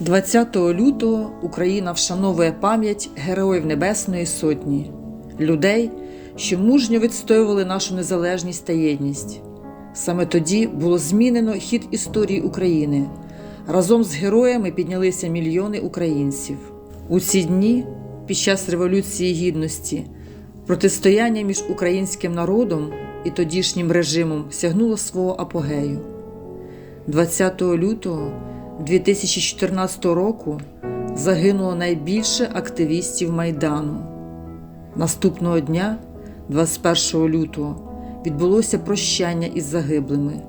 20 лютого Україна вшановує пам'ять Героїв Небесної Сотні, людей, що мужньо відстоювали нашу незалежність та єдність. Саме тоді було змінено хід історії України. Разом з героями піднялися мільйони українців. У ці дні, під час Революції Гідності, протистояння між українським народом і тодішнім режимом сягнуло свого апогею. 20 лютого 2014 року загинуло найбільше активістів Майдану. Наступного дня, 21 лютого, відбулося прощання із загиблими,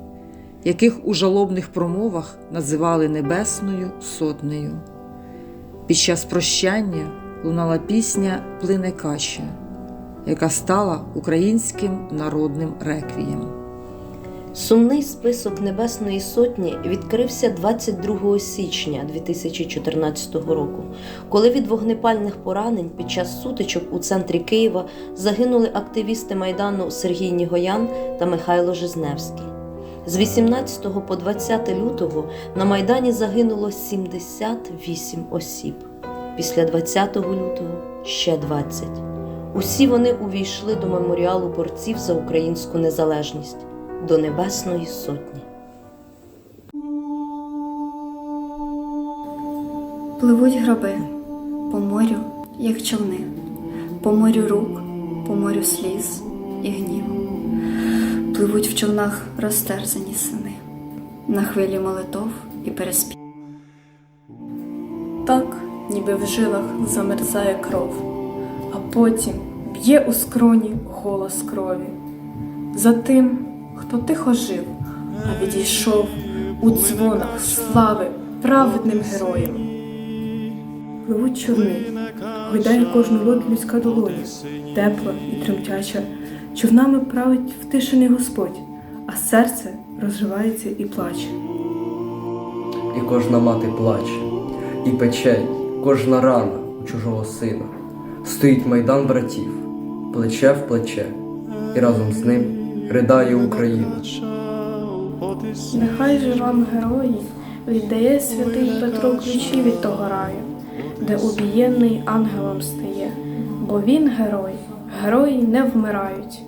яких у жалобних промовах називали Небесною Сотнею. Під час прощання лунала пісня Плине кача, яка стала українським народним реквієм. Сумний список Небесної Сотні відкрився 22 січня 2014 року, коли від вогнепальних поранень під час сутичок у центрі Києва загинули активісти Майдану Сергій Нігоян та Михайло Жизневський. З 18 по 20 лютого на Майдані загинуло 78 осіб. Після 20 лютого ще 20. Усі вони увійшли до меморіалу борців за українську незалежність до Небесної Сотні. Пливуть граби по морю, як човни, по морю рук, по морю сліз і гніву. Пливуть в човнах розтерзані сини, на хвилі молитов і переспів. Так, ніби в жилах замерзає кров, а потім б'є у скроні голос крові. За тим, хто тихо жив, а відійшов у дзвонах слави праведним героям. Пливуть човни, гойдає кожну лодь людська долоня, тепла і тремтяча, човнами править втишений Господь, а серце розривається і плаче. І кожна мати плаче, і пече, кожна рана у чужого сина. Стоїть майдан братів, плече в плече, і разом з ним ридає Україна. Нехай же вам герої віддає святий Петро ключі від того раю, де убієнний ангелом стає, бо він герой, герої не вмирають.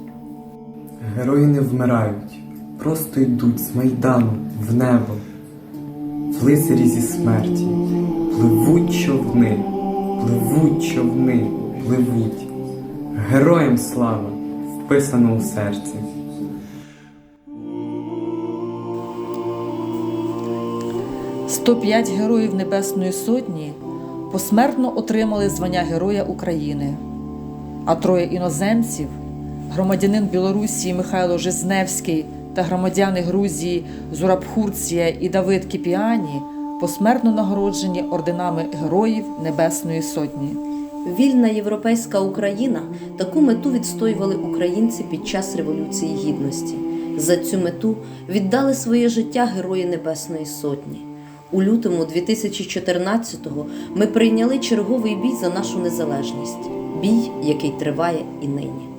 Герої не вмирають, просто йдуть з майдану в небо, в лицарі зі смерті. Пливуть човни, пливуть човни, пливуть. Героям слава вписано у серці. – 105 героїв Небесної Сотні посмертно отримали звання Героя України, а троє іноземців громадянин Білорусі Михайло Жизневський та громадяни Грузії Зурабхурція і Давид Кіпіані посмертно нагороджені орденами Героїв Небесної Сотні. Вільна європейська Україна таку мету відстоювали українці під час Революції Гідності. За цю мету віддали своє життя Герої Небесної Сотні. У лютому 2014-го ми прийняли черговий бій за нашу незалежність, бій, який триває і нині.